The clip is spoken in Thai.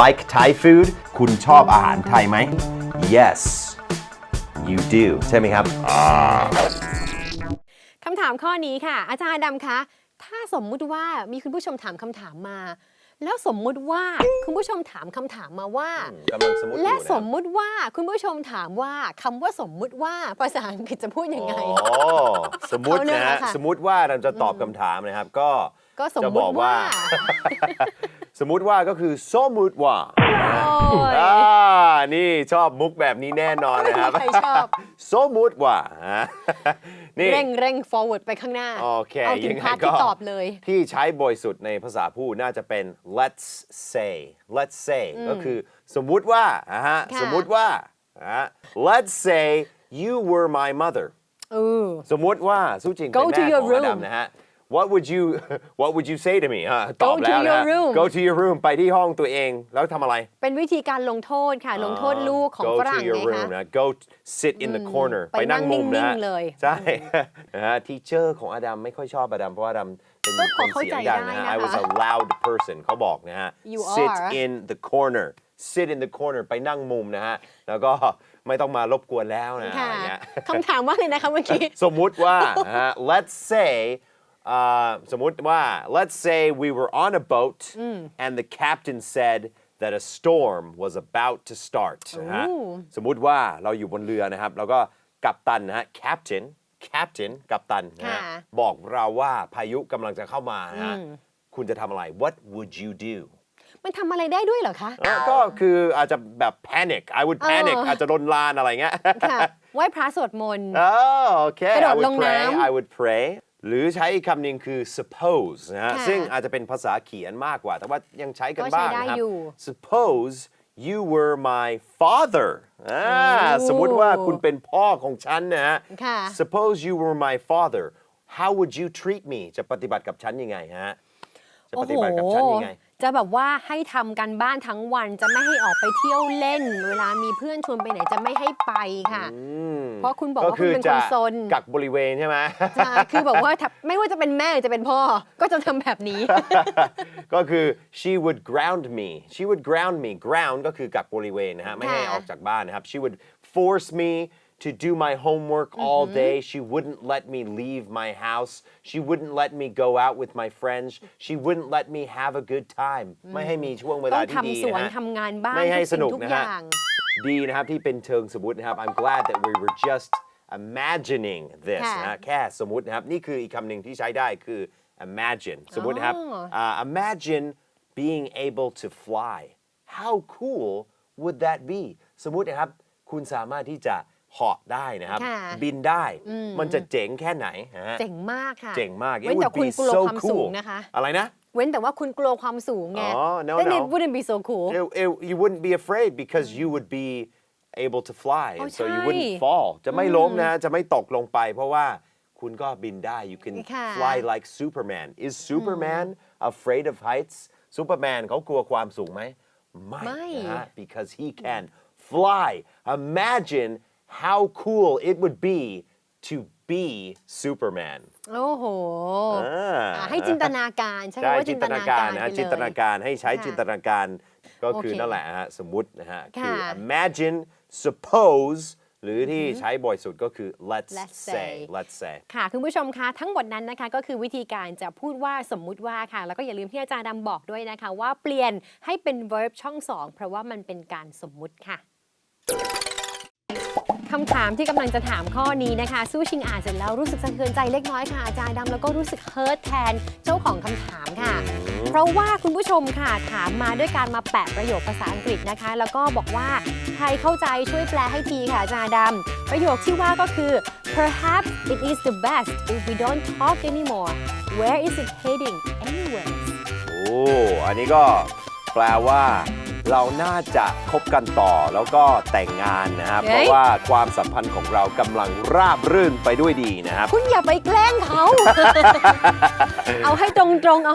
like Thai food คุณชอบอาหารไทยไหม Yes you do ใช่ไหมครับ คำถามข้อนี้ค่ะ อาจารย์ดำคะ ถ้าสมมุติว่ามีคุณผู้ชมถามคำถามมา แล้วสมมุติว่าคุณผู้ชมถามคำถามมาว่า กำลังสมมติอยู่และนะครับ สมมุติว่าคุณผู้ชมถามว่าคำว่าสมมุติว่าภาษาอังกฤษจะพูดยังไง อ๋อสมมติเอาเรื่องนะฮะแล้วค่ะ สมมติว่าเราจะตอบคำถามนะครับ ก็ก็สมจะมุบอติกว่า ว่า สมมติว่าก็คือสมมติว่าโอ้ยอ่านี่ชอบมุกแบบนี้แน่นอนนะครับไม่มีใครชอบ สมมติว่าฮะนี่เร่งเร่ง forward ไปข้างหน้า โอเคเอาถึยังงไงพาร์ทก็ที่ตอบเลย ที่ใช้บ่อยสุดในภาษาพูดน่าจะเป็น let's say let's say ก็คือสมมุติว่าอะฮะค่ะสมมุติว่าอะ let's say you were my mother เออสมมุติว่าสู้จริง Go เป็น to แม่ your ของอดัม room นะฮะ what would you what would you say to me ฮะตอบ to แล้วนะ your ฮะ room go to your room ไปที่ห้องตัวเอง แล้วทำอะไร เป็นวิธีการลงโทษค่ะ ลงโทษลูกของ go ฝ to รั่ง your ไง room คะ นะ go sit in the corner ไปไปนั่งมุมนั่นะงฮะนิ่งๆเลยใช่นะฮะ teacher ของอดัมไม่ค่อยชอบอดัมเพราะว่าอดัมเป็นก็คพอนเข้าเสียใจงดังนะได้ฮะนะคะ I was a loud person เขาบอกนะฮะ You sit are in the corner sit in the corner ไปนั่งมุมนะฮะ แล้วก็ไม่ต้องมารบกวนแล้วนะอะไรค่ะเงี้ย คำถามว่าเลยนะคะเมื่อกี้ สมมุติว่านะฮะ let's say อ่าสมมุติว่า let's say we were on a boat and the captain said that a storm was about to start นะฮะโอ้สมมุติว่าเราอยู่บนเรือนะครับ แล้วก็กัปตันนะฮะ captain captain กัปตันนะฮะค่ะบอกเราว่าพายุกำลังจะเข้ามานะฮะคุณจะทำอะไร what would you do มันทำอะไรได้ด้วยเหรอคะ เอ่อก็คืออาจจะแบบ panic I would panic เออออาจจะลนลานอะไรเงี้ย ค่ะไหว้พระสวดมนต์ Oh, okay. กระโด I ด would ลง pray. น้ำ I would pray. หรือใช้อีกคำหนึ่งคือ suppose นะฮะ ค่ะ ซึ่งอาจจะเป็นภาษาเขียนมากกว่า แต่ว่ายังใช้กันก็ใช้บ้างได้นะครับ อยู่ suppose you were my father อ่าโอ้สมมุติว่าคุณเป็นพ่อของฉันนะฮะ ค่ะ suppose you were my father how would you treat me จะปฏิบัติกับฉันยังไงฮะ จะปฏิบัติกับฉันยังไง จะแบบว่าให้ทำกันบ้านทั้งวันจะไม่ให้ออกไปเที่ยวเล่น เวลามีเพื่อนชวนไปไหนจะไม่ให้ไปค่ะ เพราะคุณบอกว่าคุณเป็นคนซนกักบริเวณใช่ไหมใช่คือแบบว่าถ้าไม่ว่าจะเป็นแม่หรือจะเป็นพ่อ ก็จะทำแบบนี้ ก็คือ she would ground me she would ground me ground ก็คือกักบริเวณนะฮะไม่ให้ค่ะออกจากบ้านนะครับ she would force me to do my homework all day she wouldn't let me leave my house she wouldn't let me go out with my friends she wouldn't let me have a good time ไม่ให้มีช่วงเว ต้ ลา อง ที่ดี ทำสวน นะฮะ ทำงานบ้าน ไม่ให้ ทุก ส สิ่ง นุก ทุก นะ อ ฮะ ย่าง ดีนะครับที่เป็นเชิงสมมตินะครับ I'm glad that we were just imagining this ค่ะ นะฮะแค่สมมตินะครับ นี่คืออีกคำหนึ่งที่ใช้ได้คือ imagine สมมตินะครับ อ๋อ อ่า imagine being able to fly how cool would that be สมมตินะครับ คุณสามารถที่จะ เหาะได้นะครับ ค่ะบินได้มันจะเจ๋งแค่ไหนฮะเจ๋งมากค่ะ เจ๋งมาก It เว้นแต่ would คุณ be กลัว so ความสูง cool นะคะ อะไรนะ เว้นแต่ว่าคุณกลัวความสูงไง อ๋อ no, then no. it wouldn't be so cool it, it, you wouldn't be afraid because you would be able to fly อ๋อ and so you ใช่ wouldn't fall จะไม่ล้มนะ จะไม่ตกลงไป เพราะว่าคุณก็บินได้ you can ค่ะ fly like Superman is Superman afraid of heights Superman เขากลัวความสูงไหมไม่ไม่ นะฮะ because he can fly imagine how cool it would be to be Superman โอ้โหอ่าอ่าให้จินตนาการใช่ไหมใช่ว่าจิจินนตตนานาการการนะไปฮะเลย จินตนาการให้ใช้ค่ะจินตนาการก็คือโอเคนั่นแหละฮะสมมุตินะฮะคือ ค่ะ imagine suppose หรือที่ใช้บ่อยสุดก็คือ let's Let's say say let's say ค่ะคุณผู้ชมคะทั้งหมดนั้นนะคะก็คือวิธีการจะพูดว่าสมมุติว่าค่ะ แล้วก็อย่าลืมที่อาจารย์ดำบอกด้วยนะคะ ว่าเปลี่ยนให้เป็น verb ช่อง2เพราะว่ามันเป็นการสมมุติค่ะ คำถามที่กำลังจะถามข้อนี้นะคะ สู้ชิงอ่านเสร็จแล้วรู้สึกสะเทือนใจเล็กน้อยค่ะอาจารย์ดำแล้วก็รู้สึกเฮิร์ตแทนเจ้าของคำถามค่ะ เพราะว่าคุณผู้ชมค่ะถามมาด้วยการมาแปะประโยคภาษาอังกฤษนะคะ แล้วก็บอกว่าใครเข้าใจช่วยแปลให้ทีค่ะอาจารย์ดำประโยคที่ว่าก็คือ perhaps it is the best if we don't talk anymore where is it heading anyways โอ้อันนี้ก็แปลว่า เราน่าจะคบกันต่อแล้วก็แต่งงานนะครับ เฮ้ยเพราะว่าความสัมพันธ์ของเรากำลังราบรื่นไปด้วยดีนะครับ คุณอย่าไปแกล้งเขา เอาให้ตรงๆ เอา